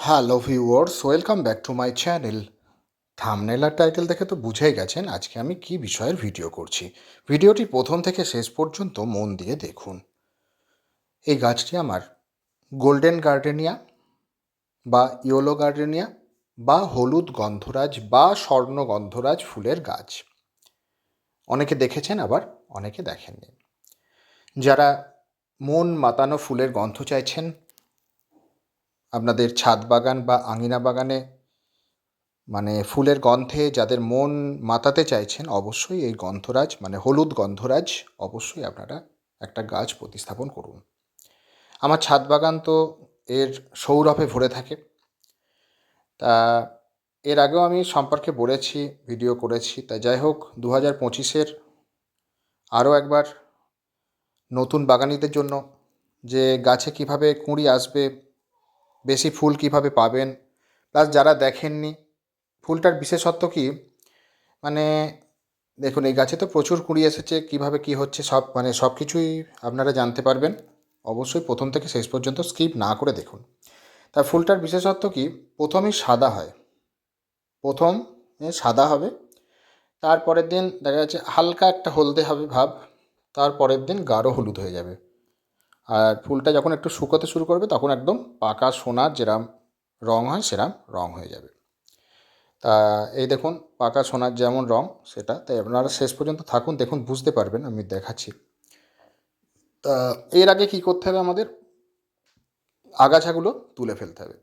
Hello viewers, welcome back to my channel. Thumbnail R title দেখে তো বুঝেই গেছেন আজকে আমি কি বিষয়ের ভিডিও করছি। ভিডিওটি প্রথম থেকে শেষ পর্যন্ত মন দিয়ে দেখুন। এই গাছটি আমার গোল্ডেন গার্ডেনিয়া বা ইয়োলো গার্ডেনিয়া বা হলুদ গন্ধরাজ বা স্বর্ণ গন্ধরাজ ফুলের গাছ। অনেকে দেখেছেন আবার, অনেকে দেখেননি। যারা মন মাতানো ফুলের গন্ধ চাইছেন আপনাদের ছাদ বাগান বা আঙিনা বাগানে মানে ফুলের গন্ধে যাদের মন মাতাতে চাইছেন, অবশ্যই এই গন্ধরাজ মানে হলুদ গন্ধরাজ, অবশ্যই আপনারা একটা গাছ প্রতিস্থাপন করুন। আমার ছাদ বাগান তো এর সৌরভে ভরে থাকে। তা এর আগেও আমি সম্পর্কে বলেছি, ভিডিও করেছি। তা যাই হোক দু হাজার পঁচিশের আরও একবার নতুন বাগানিদের জন্য যে গাছে কীভাবে কুঁড়ি আসবে বেশি ফুল কীভাবে পাবেন? প্লাস যারা দেখেননি, ফুলটার বিশেষত্ব কি? মানে দেখুন, এই গাছে তো প্রচুর কুড়ি এসেছে, কীভাবে কি হচ্ছে, সব মানে সব কিছুই আপনারা জানতে পারবেন। অবশ্যই প্রথম থেকে শেষ পর্যন্ত স্কিপ না করে দেখুন। তা ফুলটার বিশেষত্ব কি? প্রথমেই সাদা হয়। প্রথম সাদা হবে। তারপরের দিন দেখা যাচ্ছে হালকা একটা হলদে হবে ভাব। তারপরের দিন গাঢ় হলুদ হয়ে যাবে। আর ফুলটা যখন একটু শুকোতে শুরু করবে, তখন একদম পাকা সোনার যেরাম রং হয়, সেরাম রং হয়ে যাবে। তা এই দেখুন, পাকা সোনার যেমন রং, সেটা। তাই আপনারা শেষ পর্যন্ত থাকুন, দেখুন, বুঝতে পারবেন, আমি দেখাচ্ছি। তা এর আগে কী করতে হবে আমাদের? আগাছাগুলো তুলে ফেলতে হবে।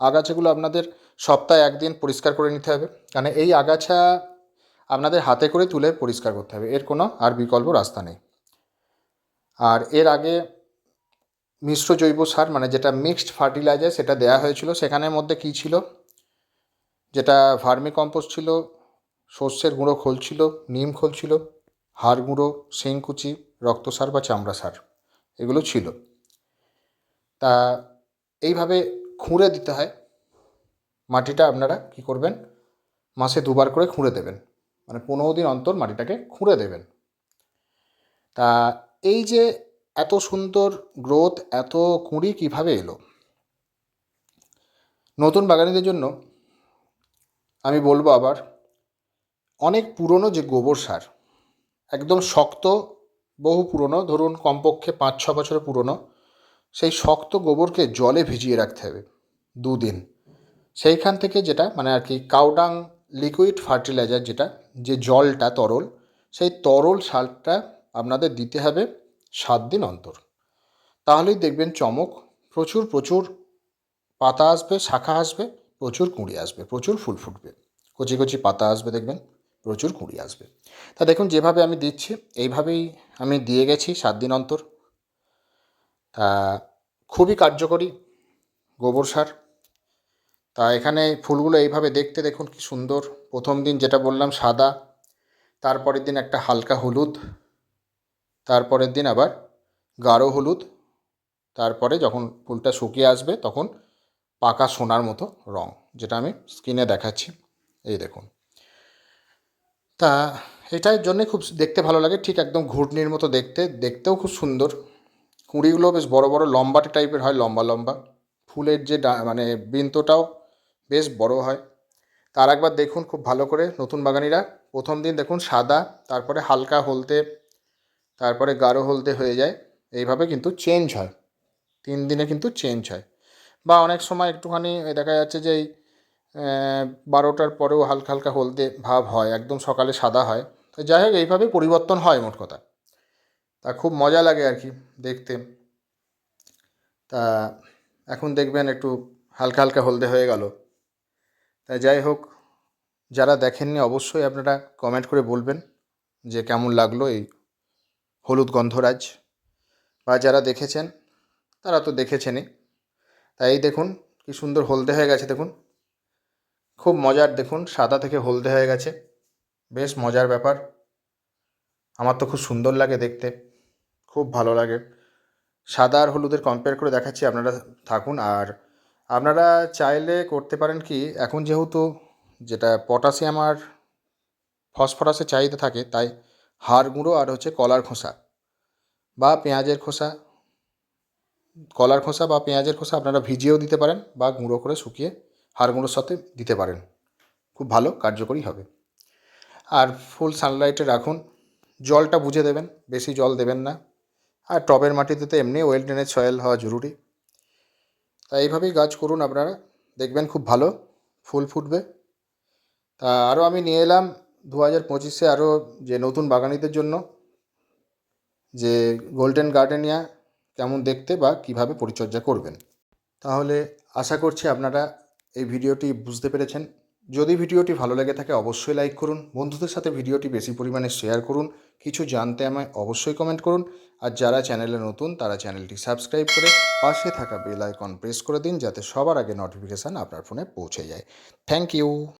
আগাছাগুলো আপনাদের সপ্তাহে একদিন পরিষ্কার করে নিতে হবে। কারণ এই আগাছা আপনাদের হাতে করে তুলে পরিষ্কার করতে হবে। এর কোনো আর বিকল্প রাস্তা নেই। আর এর আগে মিশ্র জৈব সার মানে যেটা মিক্সড ফার্টিলাইজার সেটা দেওয়া হয়েছিল। সেখানের মধ্যে কী ছিল? যেটা ভার্মি কম্পোস্ট ছিল, সর্ষের গুঁড়ো খোল ছিল, নিম খোল ছিল, হাড় গুঁড়ো শিংকুচি রক্ত সার বা চামড়া সার, এগুলো ছিল। তা এইভাবে খুঁড়ে দিতে হয়। মাটিটা আপনারা কি করবেন? মাসে দুবার করে খুঁড়ে দেবেন। মানে পনেরো দিন অন্তর মাটিটাকে খুঁড়ে দেবেন। তা এই যে এত সুন্দর গ্রোথ এত কুঁড়ি কীভাবে এলো? নতুন বাগানিদের জন্য আমি বলব আবার, অনেক পুরনো যে গোবর সার, একদম শক্ত, বহু পুরনো, ধরুন কমপক্ষে পাঁচ, ছ বছরের পুরনো, সেই শক্ত গোবরকে জলে ভিজিয়ে রাখতে হবে দুদিন। সেইখান থেকে যেটা মানে আর কি কাউডাং লিকুইড ফার্টিলাইজার যেটা, যে জলটা তরল, সেই তরল সারটা আপনাদের দিতে হবে সাত দিন অন্তর। তাহলেই দেখবেন চমক, প্রচুর প্রচুর পাতা আসবে, শাখা আসবে, প্রচুর কুঁড়ি আসবে, প্রচুর ফুল ফুটবে। কচি কচি পাতা আসবে দেখবেন, প্রচুর কুঁড়ি আসবে। তা দেখুন, যেভাবে আমি দিচ্ছি, এইভাবেই আমি দিয়ে গেছি সাত দিন অন্তর। তা খুবই কার্যকরী গোবর সার। তা এখানে ফুলগুলো এইভাবে দেখতে দেখুন, কি সুন্দর। প্রথম দিন যেটা বললাম, সাদা, তারপরের দিন একটা হালকা হলুদ। তারপরের দিন আবার গাঢ় হলুদ। তারপরে যখন ফুলটা শুকিয়ে আসবে তখন পাকা সোনার মতো রং, যেটা আমি স্ক্রিনে দেখাচ্ছি। এই দেখুন। তা এটার জন্যে খুব দেখতে ভালো লাগে, ঠিক একদম ঘুটনির মতো দেখতে। দেখতেও খুব সুন্দর। কুঁড়িগুলো বেশ বড় বড় লম্বাটে টাইপের হয়, লম্বা লম্বা। ফুলের যে মানে বৃন্তটাও বেশ বড় হয়। তার একবার দেখুন খুব ভালো করে নতুন বাগানিরা। প্রথম দিন দেখুন সাদা, তারপরে হালকা হলদে তারপরে গাঢ় হলদে হয়ে যায়। এইভাবে কিন্তু চেঞ্জ হয়। তিন দিনে কিন্তু চেঞ্জ হয়। বা অনেক সময় একটুখানি দেখা যাচ্ছে যে এই বারোটার পরেও হালকা হালকা হলদে ভাব হয়, একদম সকালে সাদা হয়। তো যাই হোক, এইভাবে পরিবর্তন হয় মোট কথা। তা খুব মজা লাগে আর কি দেখতে। তা এখন দেখবেন একটু হালকা হালকা হলদে হয়ে গেল। তা যাই হোক, যারা দেখেননি অবশ্যই আপনারা কমেন্ট করে বলবেন যে কেমন লাগল এই হলুদ গন্ধরাজ বা যারা দেখেছেন, তারা তো দেখেছেনই। তাই দেখুন, কি সুন্দর হলদে হয়ে গেছে, দেখুন। খুব মজার, দেখুন, সাদা থেকে হলদে হয়ে গেছে। বেশ মজার ব্যাপার। আমার তো খুব সুন্দর লাগে দেখতে। খুব ভালো লাগে। সাদা আর হলুদের কম্পেয়ার করে দেখাচ্ছি, আপনারা থাকুন। আর আপনারা চাইলে করতে পারেন কি, এখন যেহেতু যেটা পটাশিয়াম আর ফসফরাসের চাহিদা থাকে, তাই হাড় গুঁড়ো আর হচ্ছে কলার খোসা বা পেঁয়াজের খোসা। কলার খোসা বা পেঁয়াজের খোসা আপনারা ভিজিয়েও দিতে পারেন বা গুঁড়ো করে শুকিয়ে হাড় গুঁড়োর সাথে দিতে পারেন। খুব ভালো, কার্যকরী হবে। আর ফুল সানলাইটে রাখুন। জলটা বুঝে দেবেন, বেশি জল দেবেন না। আর টবের মাটিতে তো এমনি ওয়েল ড্রেনেজ সয়েল হওয়া জরুরি। তা এইভাবেই গাছ করুন আপনারা। দেখবেন খুব ভালো, ফুল ফুটবে। তা আরও আমি নিয়ে এলাম দু হাজার পঁচিশে আরও যে নতুন বাগানিদের জন্য যে গোল্ডেন গার্ডেনিয়া কেমন দেখতে বা কীভাবে পরিচর্যা করবেন। তাহলে আশা করছি আপনারা এই ভিডিওটি বুঝতে পেরেছেন। যদি ভিডিওটি ভালো লেগে থাকে অবশ্যই লাইক করুন, বন্ধুদের সাথে ভিডিওটি বেশি পরিমাণে শেয়ার করুন, কিছু জানতে আমায় অবশ্যই কমেন্ট করুন, আর যারা চ্যানেলে নতুন তারা চ্যানেলটি সাবস্ক্রাইব করে পাশে থাকা বেল আইকন প্রেস করে দিন যাতে সবার আগে নোটিফিকেশান আপনার ফোনে পৌঁছে যায়। Thank you